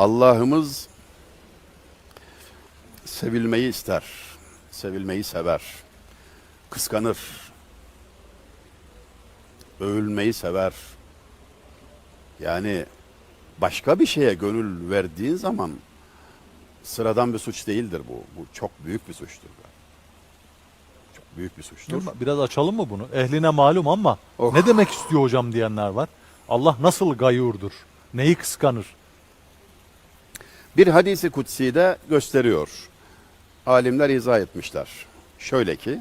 Allah'ımız sevilmeyi ister, sevilmeyi sever, kıskanır, övülmeyi sever. Yani başka bir şeye gönül verdiğin zaman sıradan bir suç değildir bu. Bu çok büyük bir suçtur. Çok büyük bir suçtur. Biraz açalım mı bunu? Ehline malum ama Oh. ne demek istiyor hocam diyenler var. Allah nasıl gayurdur? Neyi kıskanır? Bir hadisi kutsi de gösteriyor. Alimler izah etmişler. Şöyle ki,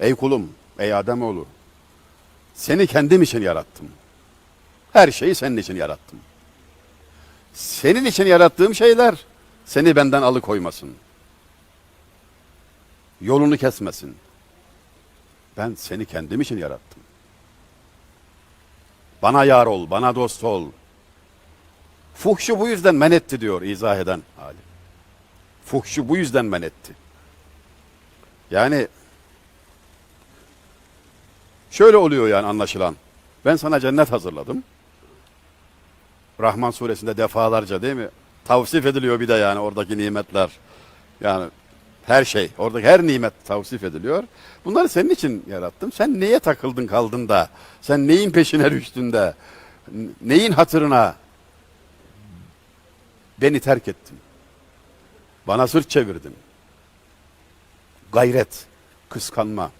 ey kulum, ey Ademoğlu, seni kendim için yarattım. Her şeyi senin için yarattım. Senin için yarattığım şeyler seni benden alıkoymasın. Yolunu kesmesin. Ben seni kendim için yarattım. Bana yar ol, bana dost ol. Fuhşu bu yüzden men etti diyor izah eden alim. Fuhşu bu yüzden men etti. Yani şöyle oluyor yani anlaşılan. Ben sana cennet hazırladım. Rahman suresinde defalarca değil mi? Tavsif ediliyor bir de yani oradaki nimetler. Yani her şey, oradaki her nimet tavsif ediliyor. Bunları senin için yarattım. Sen neye takıldın kaldın da? Sen neyin peşine düştün de? Neyin hatırına Beni terk ettin. Bana sırt çevirdin. Gayret, kıskanma.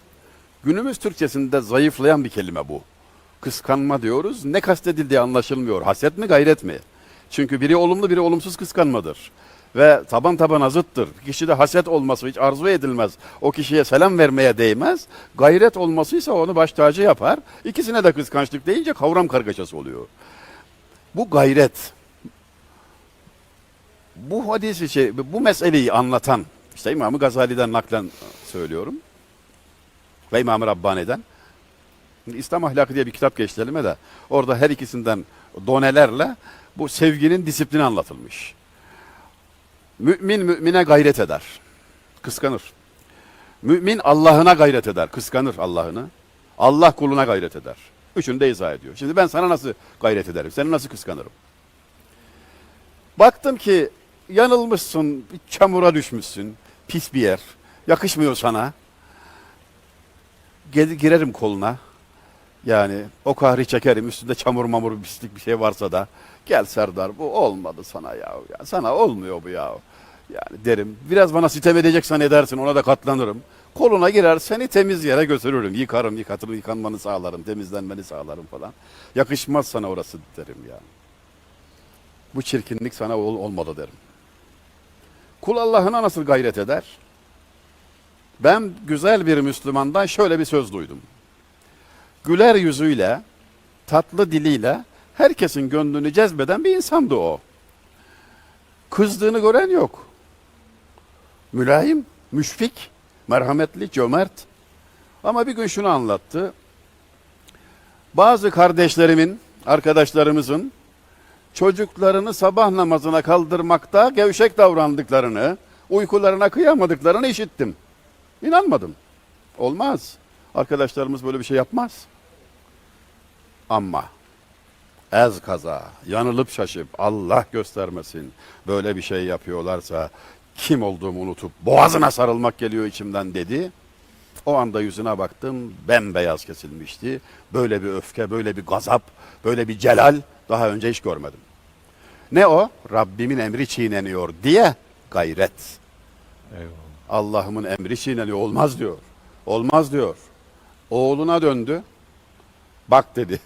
Günümüz Türkçesinde zayıflayan bir kelime bu. Kıskanma diyoruz. Ne kastedildiği anlaşılmıyor. Haset mi, gayret mi? Çünkü biri olumlu, biri olumsuz kıskanmadır. Ve taban tabana zıttır. Kişide haset olması hiç arzu edilmez. O kişiye selam vermeye değmez. Gayret olmasıysa onu baş tacı yapar. İkisine de kıskançlık deyince kavram kargaşası oluyor. Bu gayret, bu hadisi şey, bu meseleyi anlatan işte İmam-ı Gazali'den naklen söylüyorum ve İmam-ı Rabbani'den İslam ahlakı diye bir kitap geçti de orada her ikisinden donelerle bu sevginin disiplini anlatılmış. Mümin mümine gayret eder. Kıskanır. Mümin Allah'ına gayret eder. Kıskanır Allah'ını. Allah kuluna gayret eder. Üçünü de izah ediyor. Şimdi ben sana nasıl gayret ederim? Seni nasıl kıskanırım? Baktım ki yanılmışsın, çamura düşmüşsün, pis bir yer, yakışmıyor sana. Gel, girerim koluna. Yani o kahri çekerim, üstünde çamur mamur pislik bir şey varsa da. Gel Serdar bu olmadı sana ya. ya sana olmuyor bu ya. Yani derim. Biraz bana sitem edeceksen edersin ona da katlanırım. Koluna girer seni temiz yere götürürüm. Yıkarım, yıkatırım, yıkanmanı sağlarım, temizlenmeni sağlarım falan. Yakışmaz sana orası derim yani. Bu çirkinlik sana ol, olmadı derim. Kul Allah'ına nasıl gayret eder? Ben güzel bir Müslümandan şöyle bir söz duydum. Güler yüzüyle, tatlı diliyle herkesin gönlünü cezbeden bir insandı o. Kızdığını gören yok. Mülayim, müşfik, merhametli, cömert. Ama bir gün şunu anlattı. Bazı kardeşlerimin, arkadaşlarımızın çocuklarını sabah namazına kaldırmakta gevşek davrandıklarını, uykularına kıyamadıklarını işittim. İnanmadım. Olmaz. Arkadaşlarımız böyle bir şey yapmaz. Ama ez kaza, yanılıp şaşıp Allah göstermesin böyle bir şey yapıyorlarsa kim olduğumu unutup boğazına sarılmak geliyor içimden dedi. O anda yüzüne baktım bembeyaz kesilmişti. Böyle bir öfke, böyle bir gazap, böyle bir celal daha önce hiç görmedim. Ne o? Rabbimin emri çiğneniyor diye gayret. Eyvallah. Allah'ımın emri çiğneniyor. Olmaz diyor. Olmaz diyor. Oğluna döndü. Bak dedi.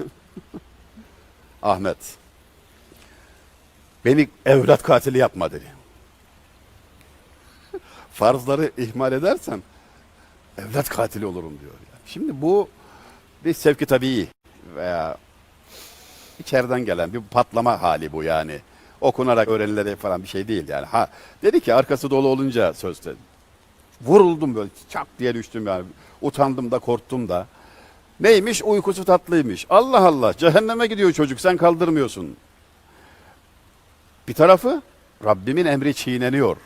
Ahmet. Beni evlat katili yapma dedi. Farzları ihmal edersen evlat katili olurum diyor. Yani. Şimdi bu bir sevki tabii veya içeriden gelen bir patlama hali bu yani. Okunarak öğrenilerek falan bir şey değil yani. Ha dedi ki arkası dolu olunca sözde vuruldum böyle çak diye düştüm yani. Utandım da korktum da. Neymiş? Uykusu tatlıymış. Allah Allah cehenneme gidiyor çocuk sen kaldırmıyorsun. Bir tarafı Rabbimin emri çiğneniyor.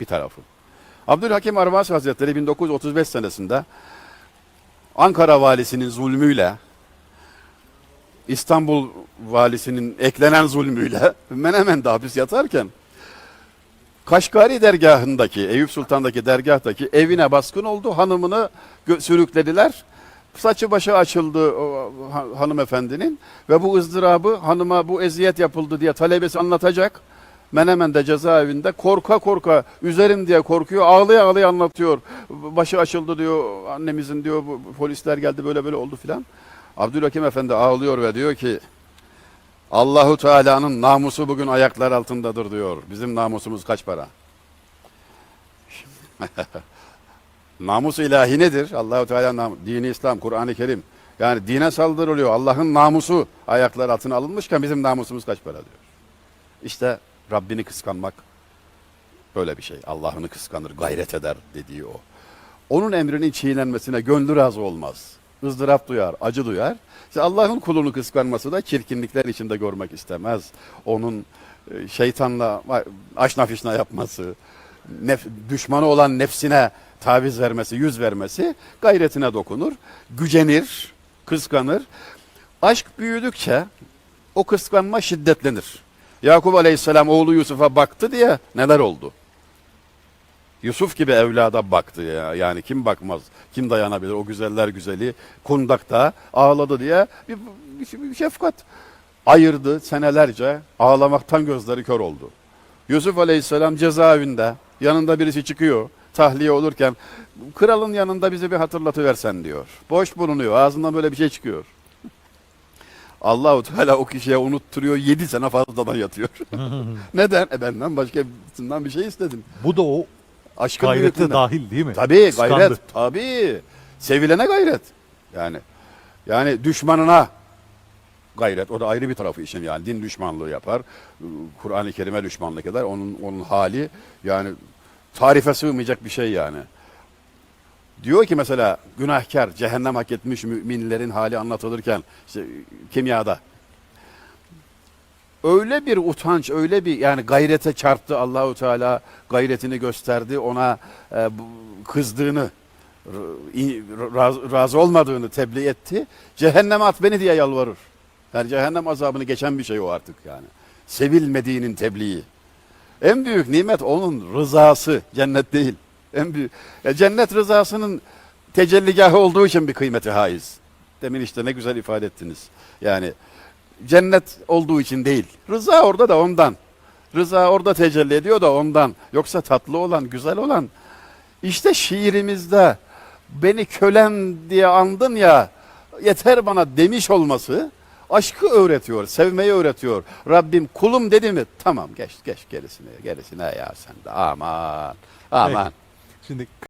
Bir tarafı. Abdülhakim Arvasi Hazretleri 1935 senesinde Ankara valisinin zulmüyle İstanbul valisinin eklenen zulmüyle Menemen'de hapis yatarken Kaşgari dergahındaki, Eyüp Sultan'daki dergahtaki evine baskın oldu. Hanımını sürüklediler. Saçı başı açıldı o ha- hanımefendinin ve bu ızdırabı hanıma bu eziyet yapıldı diye talebesi anlatacak. Menemen'de cezaevinde korka korka üzerim diye korkuyor. Ağlaya ağlaya anlatıyor. Başı açıldı diyor annemizin diyor polisler geldi böyle böyle oldu filan. Abdülhakim Efendi ağlıyor ve diyor ki Allahu Teala'nın namusu bugün ayaklar altındadır diyor. Bizim namusumuz kaç para? Namus ilahi nedir? Allahu Teala nam dini İslam, Kur'an-ı Kerim. Yani dine saldırılıyor. Allah'ın namusu ayaklar altına alınmışken bizim namusumuz kaç para diyor. İşte Rabbini kıskanmak böyle bir şey. Allah'ını kıskanır, gayret eder dediği o. Onun emrinin çiğnenmesine gönlü razı olmaz. Izdırap duyar, acı duyar. İşte Allah'ın kulunu kıskanması da çirkinlikler içinde görmek istemez. Onun e, şeytanla aşna fişna yapması, nef- düşmanı olan nefsine taviz vermesi, yüz vermesi gayretine dokunur. Gücenir, kıskanır. Aşk büyüdükçe o kıskanma şiddetlenir. Yakup Aleyhisselam oğlu Yusuf'a baktı diye neler oldu? Yusuf gibi evlada baktı ya. Yani kim bakmaz, kim dayanabilir o güzeller güzeli kundakta ağladı diye bir, bir, bir şefkat. Ayırdı senelerce ağlamaktan gözleri kör oldu. Yusuf Aleyhisselam cezaevinde yanında birisi çıkıyor tahliye olurken kralın yanında bizi bir hatırlatıversen diyor. Boş bulunuyor ağzından böyle bir şey çıkıyor. Allahu Teala o kişiye unutturuyor yedi sene fazladan yatıyor. Neden? E benden başka birisinden bir şey istedim. Bu da o Aşkın gayrete büyüklüğünden. dahil değil mi? Tabii Kıskandı. gayret. Tabii. Sevilene gayret. Yani yani düşmanına gayret. O da ayrı bir tarafı işin yani. Din düşmanlığı yapar. Kur'an-ı Kerim'e düşmanlık eder. Onun onun hali yani tarife sığmayacak bir şey yani. Diyor ki mesela günahkar, cehennem hak etmiş müminlerin hali anlatılırken işte kimyada öyle bir utanç, öyle bir yani gayrete çarptı Allahu Teala gayretini gösterdi, ona e, kızdığını, razı olmadığını tebliğ etti. Cehenneme at beni diye yalvarır. Yani cehennem azabını geçen bir şey o artık yani. Sevilmediğinin tebliği. En büyük nimet onun rızası, cennet değil. En büyük e, cennet rızasının tecelligahı olduğu için bir kıymeti haiz. Demin işte ne güzel ifade ettiniz. Yani cennet olduğu için değil. Rıza orada da ondan. Rıza orada tecelli ediyor da ondan. Yoksa tatlı olan, güzel olan. İşte şiirimizde beni kölem diye andın ya yeter bana demiş olması aşkı öğretiyor, sevmeyi öğretiyor. Rabbim kulum dedi mi? Tamam geç geç gerisine gerisine ya sen de aman aman. Şimdi